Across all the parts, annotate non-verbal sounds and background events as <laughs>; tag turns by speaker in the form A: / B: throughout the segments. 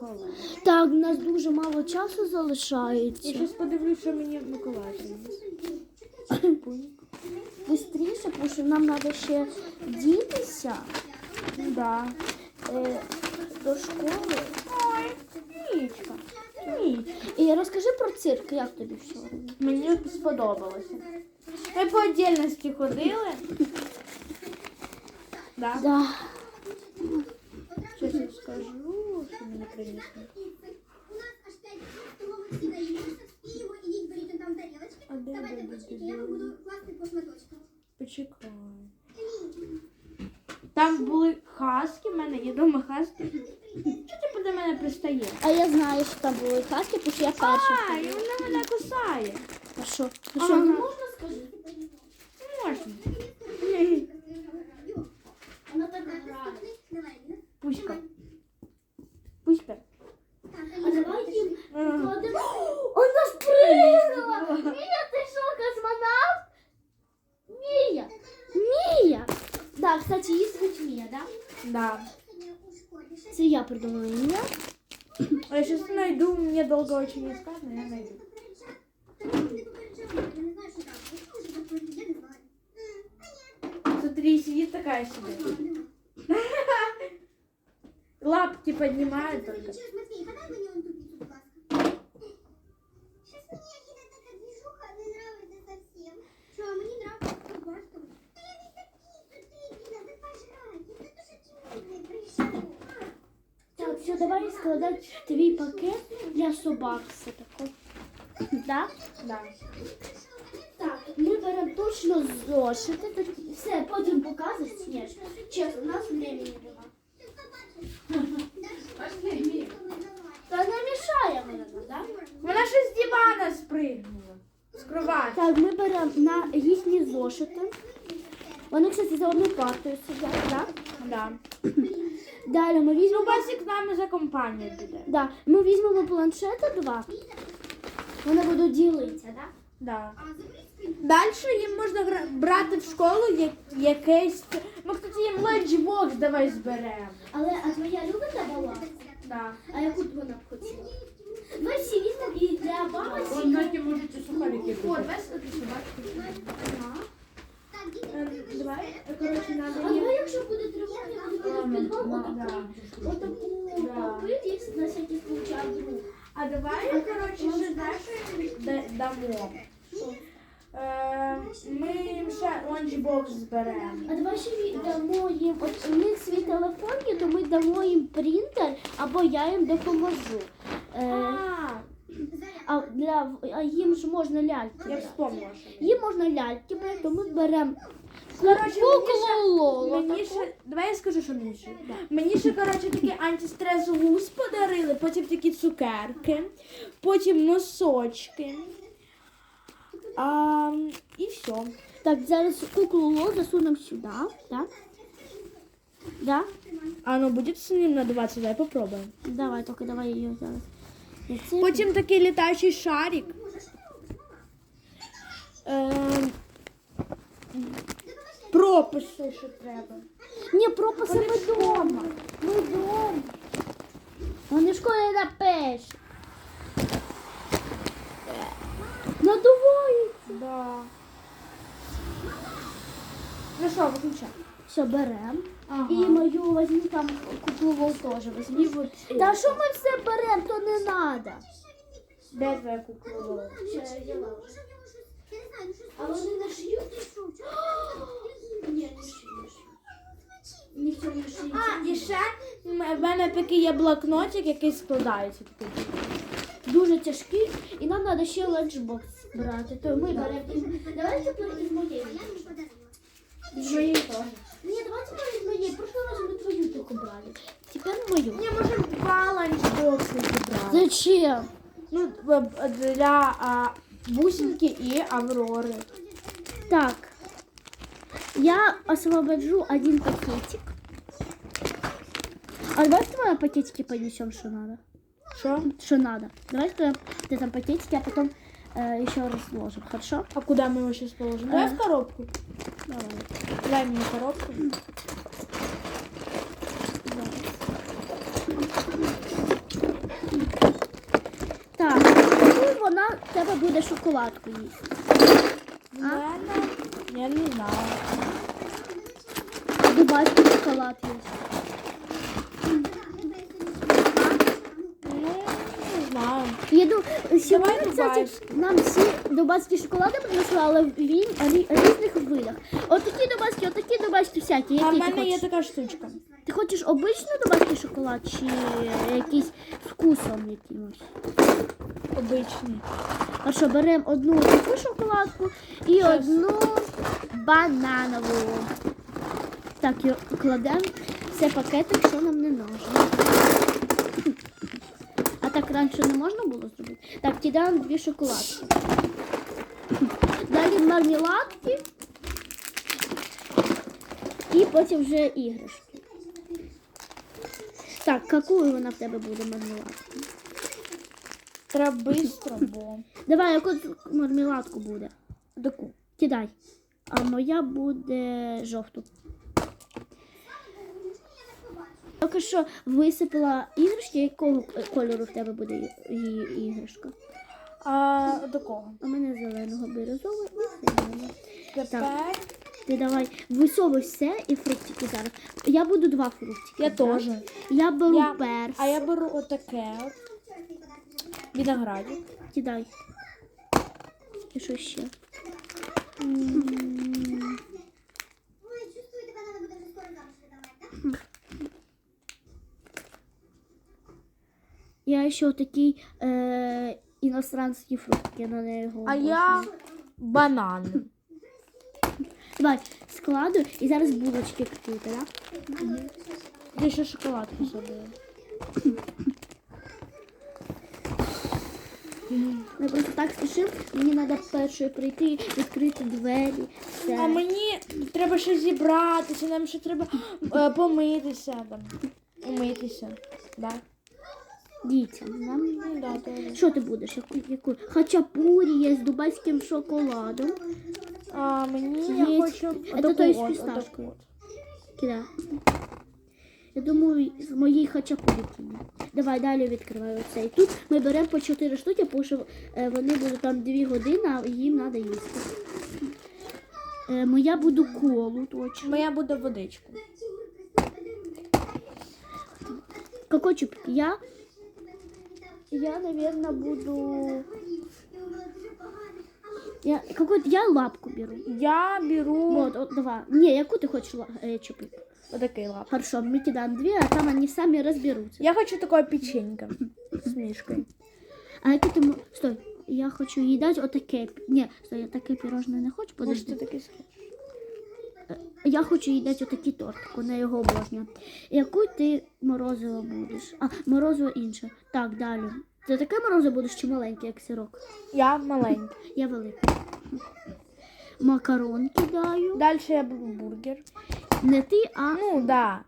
A: Миколая.
B: Так, у нас дуже мало часу
A: Я
B: залишається.
A: зараз подивлюсь, що мені Миколай приніс.
B: Бистріше, тому що нам треба ще дітися
A: да.
B: е, до школи.
A: Ой, Нічка. Нічка.
B: І розкажи про цирк, як тобі все?
A: Мені сподобалося. Ми по отдельності ходили. <laughs> Да.
B: Да.
A: Скажу, що мені принесли. А де
C: Давайте ручки, я вам буду класти по шматочкам.
A: Почекай. Там були хаски, в мене є дома хаски. Що ти до мене пристає?
B: А я знаю, що там були казки, тому що я перша.
A: А, і вона мене кусає.
B: А що?
A: Ага.
B: що, не можна скажи?
A: Можна.
B: Вона так
C: Наступний, давай, Ліна.
A: Пуська. Пуська.
C: Так,
B: А давай їм
A: Ага.
B: кладемо. Вона спригнула! Мія, ти що, космонавт? Мія! Мія! Да, кстати, її звуть Мія, да?
A: Да.
C: сьогодні у школі ще
B: Це я придумала ім'я.
A: А я сейчас найду, мне долго очень искать, но я найду.
C: не попереджали, я не знаю, що там. Якщо вже заходить, я не знаю. М,
A: Смотри, сидит такая себе.
C: а ні.
A: Лапки поднимает только.
C: Чуєш, Матвій, подай мені он ту піцу, будь ласка. Щось мені їде така двіжуха не нравиться совсем. Що, мені нравиться кубашка. Та я не такі тут, Ліна, ви пожрайте. Це дуже чудний прийшов.
B: Так, все, давай складати твій пакет для собак. Все таке. Да?
A: Да.
B: Так, ми беремо точно зошити. Все, потім показуєш, ні. Чесно, у нас времени нема. Та не мішає вона, да?
A: Вона ще з дивана спригнула. З кровати.
B: Так, ми беремо на їхні зошити. Вони, кстати, за одною партою сидять, так?
A: Да. <clears throat>
B: Далі ми
A: Ну,
B: візьмемо.
A: Басик з нами за компанію піде.
B: Да, ми візьмемо планшети два. Вони будуть ділитися, так?
A: Да. Далі їм можна гра- брати в школу як, якесь. Ну, кстати, їм ланчбокс давай зберемо.
B: Але а твоя любить була?
A: Да.
B: А яку б вона б хотіла? Ми всі візьмемо і для бабусі.
A: знаете, можете сухарики
B: тут. Ага.
A: Давай, коротше, надо
B: А давай, якщо буде тривога, я буду підвал отаку. Отаку попити, на всякий случай, а вдруг.
A: А давай, коротше, ще знаєш, що їм да- дамо. Е, Ми їм ще ланчбокс зберемо.
B: А давай ще дамо їм, от у них свій телефон є, то ми дамо їм принтер, або я їм допоможу. Е,
A: А,
B: а, для, а їм ж можна ляльки.
A: я
B: брати.
A: вспомнила, що.
B: Їм можна ляльки брати, то ми беремо
A: Коротше, мені ще, давай я скажу, що мені ще. Мені ще, коротше, такий антистрес гусь подарили, потім такі цукерки, потім носочки. А, і все.
B: Так, зараз куклу Лолу засунемо сюди, так? Да?
A: А ну буде ним надуватися, давай попробуємо.
B: Давай, тільки давай її зараз.
A: Потім такий літаючий шарик. Ем, прописи, що треба.
B: Ні, прописи ми вдома. Ми вдома. Вони в школі напишуть. Надувається.
A: Да. Ну що, виключай.
B: Все, беремо.
A: Ага.
B: І мою возьмі там куклу теж. Возьмі.
A: Вот
B: Та що ми все беремо, то не треба.
A: Де твоя
C: щось
B: А вони <gasps> не шиють? Ні, не шиють. Ніхто не шиють.
A: А, і ще в мене такий є блокнотик, який складається. такий.
B: Дуже тяжкий, і нам треба ще ланчбокс брати. То ми беремо. Давайте із моєї.
A: З моєї теж.
B: Ні, давайте тепер із моєї. Прошлого разу ми твою тільки брали. Тепер мою.
A: Ні, можемо два ланчбокси зібрати.
B: Зачем?
A: Ну, в- для а, бусинки і Аврори.
B: Так. Я освобожу один пакетик. А давай в пакетики понесем, что надо.
A: Що?
B: Что надо. Давай скажем, ты там пакетики, а потом Е, э, еще раз сложим, хорошо?
A: А куда мы его сейчас положим? Е. Давай в коробку.
B: Давай.
A: Дай мне коробку.
B: Так, вона в тебе буде шоколадку їсти.
A: А? Я, я не знаю.
B: Дубайський шоколад
A: їсти. Знаю.
B: Я ду... Сьогодні, кстати, нам всі дубайські шоколади принесли, але в рі- рі- різних видах. Отакі дубайські, отакі дубайські всякі.
A: А в
B: Які ти
A: мене є
B: хочеш?
A: така штучка.
B: Ти хочеш обичний дубайський шоколад чи якийсь з вкусом якимось?
A: Обичний.
B: Хорошо, беремо одну таку шоколадку і одну бананову. Так, кладемо. Це пакетик, що нам не нужно. Так раніше не можна було зробити? Так, кидаємо дві шоколадки. Далі мармеладки. І потім вже іграшки. Так, яку вона в тебе буде мармеладка?
A: Треба швидко, бо
B: Давай, яку мармеладку буде?
A: таку.
B: Кидай. А моя буде жовту. Тільки що висипала іграшки, якого кольору в тебе буде і- іграшка?
A: А такого.
B: У мене зеленого бірюзового і синього.
A: Тепер
B: Ти давай висовуй все і фруктики зараз. Я буду два фруктики.
A: я теж.
B: Я беру
A: Я-
B: перс.
A: А я беру отаке от. Виноградик.
B: Кидай. І що ще? М,
C: Ой, чувствую, тебе надо буде вже скоро замуж видавати, так?
B: Я ще такий е, іностранський фрукт. Я на нього.
A: А я банан.
B: Давай, складу і зараз булочки какие-то, да?
A: Я ще шоколадку зробила.
B: Ми просто так спішимо, мені треба першою прийти, відкрити двері. Все.
A: А мені треба ще зібратися, нам ще треба е, помитися там. Умитися. Да?
B: Дітям. Нам...
A: Ну, да.
B: Що ти будеш? Яку, яку? Хачапурі є з дубайським шоколадом.
A: А мені
B: Є-
A: я хочу
B: Це
A: отаку
B: той з
A: от,
B: фісташкою.
A: отаку от.
B: Кидай. Я думаю, з моєї хачапурі кине. Давай далі відкривай оцей. Тут ми беремо по 4 штуки, тому що е, вони будуть там 2 години, а їм треба їсти. Е, моя буду колу точно.
A: Моя буде водичку.
B: Какой чупик? Я, я, наверное, буду... Я, какой я лапку беру.
A: Я беру
B: Вот, вот, давай. Не, яку ти хочеш ла- е, чупик?
A: отакий лап.
B: Хорошо, мы кидаем две, а там они сами разберутся.
A: Я хочу такое печенька з мішкою.
B: А яке ти мо- Стой, я хочу їй дати отаке. пі- Ні, стой, я таке пірожне не хочу,
A: Може, ти
B: подожди.
A: такий схочеш?
B: Я хочу їй дати отакий тортик, вона його обожнює. Яку ти морозиво будеш? А, морозиво інше. Так, далі. Ти таке морозиво будеш чи маленьке, як сирок?
A: Я маленький.
B: Я велика. Макарон кидаю.
A: Далі я беру бургер.
B: Не ти, а
A: Ну, да.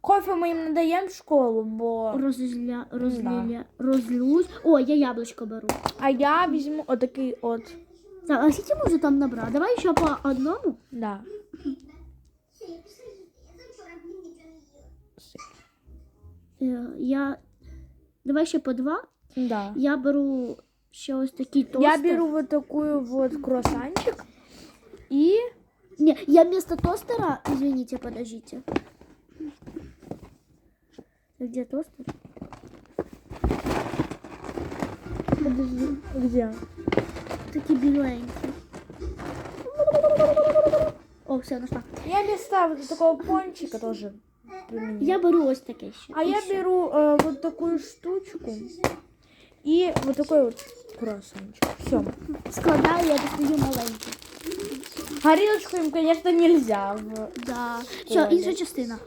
A: Кофе ми їм не даємо в школу, бо.
B: розля... розліля... розлюсь. О, я яблучко беру.
A: А я візьму отакий от.
B: Так, а скільки ми вже там набрали? Давай ще по одному.
A: Да.
B: Е, Я... Давай ще по два.
A: Да.
B: Я беру ще ось такий тостер.
A: Я беру вот такую вот круассанчик. И
B: Не, я вместо тостера, извините, подождите. Где тостер?
A: подожди, где?
B: Такие беленькие. О, все, нашла.
A: Я вместо вот такого пончика тоже применю.
B: Я беру ось таке ще.
A: А
B: І
A: я
B: ще.
A: беру э, вот такую штучку и вот такой вот круассанчик. Все.
B: складаю, я достаю маленький.
A: Горилочку им, конечно, нельзя. в-
B: Да.
A: Школа.
B: Що, інша частина.